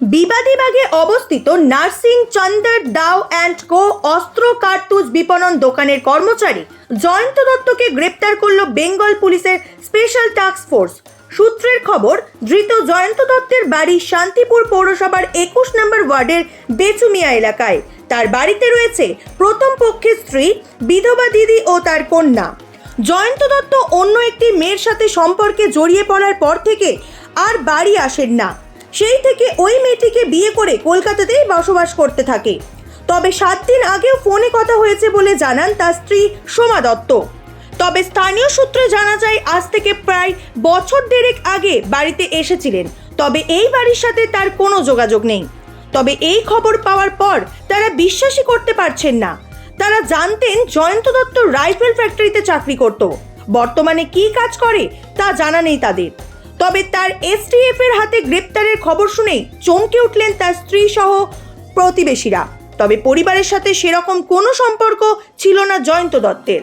বিবাদীবাগে অবস্থিত নার্সিং চন্দর দাও অ্যান্ড কো অস্ত্র কার্তুজ বিপণন দোকানের কর্মচারী জয়ন্ত দত্তকে গ্রেপ্তার করল বেঙ্গল পুলিশের স্পেশাল টাস্ক ফোর্স। সূত্রের খবর, ধৃত জয়ন্ত দত্তের বাড়ি শান্তিপুর পৌরসভার একুশ নম্বর ওয়ার্ডের বেচুমিয়া এলাকায়। তার বাড়িতে রয়েছে প্রথম পক্ষের স্ত্রী, বিধবা দিদি ও তার কন্যা। জয়ন্ত দত্ত অন্য একটি মেয়ের সাথে সম্পর্কে জড়িয়ে পড়ার পর থেকে আর বাড়ি আসেন না। সেই থেকে ওই মেয়েটিকে বিয়ে করে কলকাতাতেই বসবাস করতে থাকে। তবে সাত দিন আগেও ফোনে কথা হয়েছে বলে জানান তার স্ত্রী সোমা দত্ত। তবে স্থানীয় সূত্রে জানা যায়, আজ থেকে প্রায় বছর দেড়েক আগে বাড়িতে এসেছিলেন। তবে এই বাড়ির সাথে তার কোনো যোগাযোগ নেই। তবে এই খবর পাওয়ার পর তারা বিশ্বাসই করতে পারছেন না। তারা জানতেন জয়ন্ত দত্ত রাইফেল ফ্যাক্টরিতে চাকরি করত। বর্তমানে কি কাজ করে তা জানা নেই তাদের। তবে তার এসটিএফ এর হাতে গ্রেপ্তারের খবর শুনেই চমকে উঠলেন তার স্ত্রী সহ প্রতিবেশীরা। তবে পরিবারের সাথে সেরকম কোনো সম্পর্ক ছিল না জয়ন্ত দত্তের।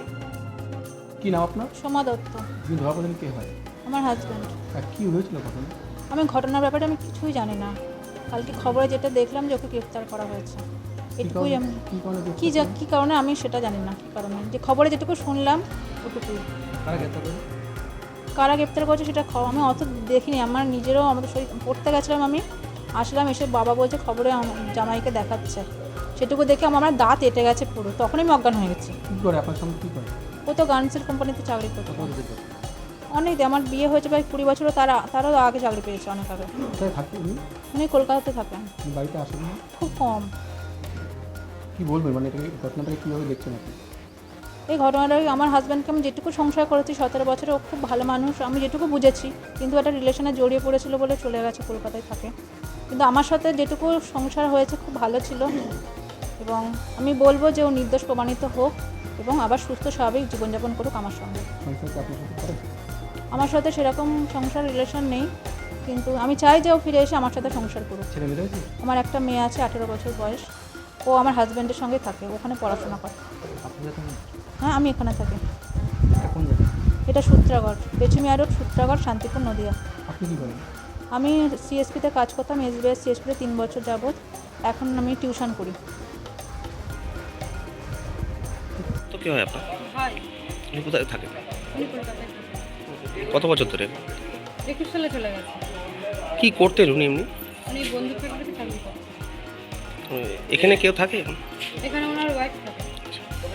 কি নাম আপনার? সোমা দত্ত। আপনি ধরা পড়লেন কে হয়? আমার হাজব্যান্ড কি হয়েছিল ঘটনা? আমি ঘটনার ব্যাপারে আমি কিছুই জানি না। কালকে খবরে যেটা দেখলাম যে ওকে গ্রেফতার করা হয়েছে। এটুকুই কারণে? আমি কি কারণে গ্রেপ্তার কী যা কী কারণে আমি সেটা জানি না কী কারণে? যে খবরে যেটুকু শুনলাম ওটুকুই। কারা গ্রেপ্তার করে কারা গ্রেপ্তার করেছে সেটা আমি অত দেখিনি। আমার নিজেরও আমাদের শরীর পড়তে গেছিলাম আমি। আসলাম এসে বাবা বলছে খবরে জামাইকে দেখাচ্ছে। সেটুকু দেখে আমার দাঁত এটে গেছে পুরো। তখনই আমি অজ্ঞান হয়ে গেছি। কি করে? আপনার সঙ্গে কি করে? ও তো গার্মেন্টসের কোম্পানিতে চাকরি করতো। অনেক আমার বিয়ে হয়েছে প্রায় কুড়ি বছরও। তারা তারও আগে চাকরি পেয়েছে অনেক আগে। উনি? কলকাতাতে থাকেন। বাড়িতে আসেন খুব কম। কি বলবেন? মানে ঘটনাটাকে কীভাবে দেখছেন আপনি? এই ঘটনাটা আমার হাজব্যান্ডকে আমি যেটুকু সংসার করেছি সতেরো বছরে ও খুব ভালো মানুষ আমি যেটুকু বুঝেছি কিন্তু একটা রিলেশনে জড়িয়ে পড়েছিল বলে চলে গেছে কলকাতায় থাকে। কিন্তু আমার সাথে যেটুকু সংসার হয়েছে খুব ভালো ছিল এবং আমি বলব যে ও নির্দোষ প্রমাণিত হোক এবং আবার সুস্থ স্বাভাবিক জীবনযাপন করুক আমার সঙ্গে। আমার সাথে সেরকম সংসার রিলেশন নেই কিন্তু আমি চাই যে ও ফিরে এসে আমার সাথে সংসার করুক। আমার একটা মেয়ে আছে আঠেরো বছর বয়স। ও আমার হাজব্যান্ডের সঙ্গে থাকে ওখানে পড়াশোনা করে। হ্যাঁ আমি এখানে থাকি। এটা সূত্রাগড় বেচুমিয়া রোড সূত্রাগড় শান্তিপুর নদিয়া। আপনি কি করেন? আমি সিএসপিতে কাজ করতাম এসবিআই সিএসপিতে তিন বছর যাবৎ। এখন আমি টিউশন করি। তো কি হয় আপনার? উনি কোথায় থাকেন? কত বছর ধরে? একুশ সালে চলে গেছে। কি করতেন উনি এমনি? উনি বন্ধু চাকরি করতেন এখানে কেউ থাকে? এখানে ওনার ওয়াইফ থাকে।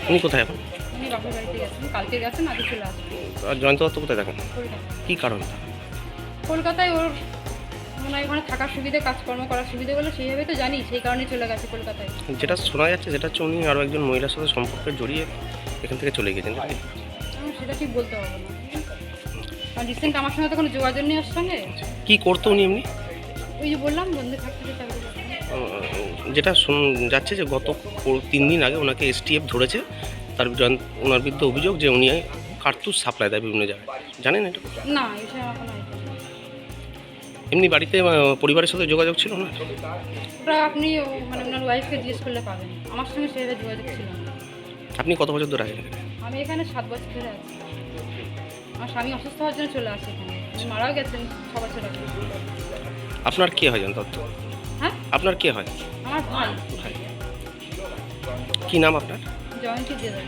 উনি কোথায় এখন? উনি বাপের বাড়িতে গেছেন কালকে গেছেন আগে চলে আসবেন। আর জয়ন্ত দত্ত কোথায় থাকেন কি কারণ? কলকাতায় ওর মনে হয় ওখানে থাকার সুবিধে কাজকর্ম করার সুবিধে বলে সেইভাবে তো জানি সেই কারণে চলে গেছে কলকাতায়। যেটা শোনা যাচ্ছে সেটা হচ্ছে উনি আরও একজন মহিলার সাথে সম্পর্কে জড়িয়ে এখান থেকে চলে গেছেন সেটা ঠিক বলতে পারব না। আর রিসেন্ট আমার সঙ্গে তো কোনো যোগাযোগ নেই ওর সঙ্গে। কি করতো উনি এমনি? ওই যে বললাম বন্ধু চাকরি উম, যেটা শোন যাচ্ছে যে গত তিন দিন আগে ওনাকে এসটিএফ ধরেছে তার ওনার বিরুদ্ধে অভিযোগ যে উনি কার্তুজ সাপ্লাই দেয় বিভিন্ন জায়গায়। জানেন এটা? না। এমনি বাড়িতে পরিবারের সাথে যোগাযোগ ছিল না? আপনি মানে ওনার ওয়াইফকে জিজ্ঞেস করলে পাবেন। আমার সঙ্গে সেভাবে যোগাযোগ ছিল না। আপনি কত বছর ধরে আছেন আমি এখানে সাত বছর ধরে আছি। আমার স্বামী অসুস্থ হওয়ার জন্য চলে আসি এখানে। মারাও গেছেন ছ বছর আগে। আপনার কে হয় জয়ন্ত দত্ত হ্যাঁ? আপনার কে হয়? আমার ভাই। কি নাম আপনার? জয়ন্তী দেবে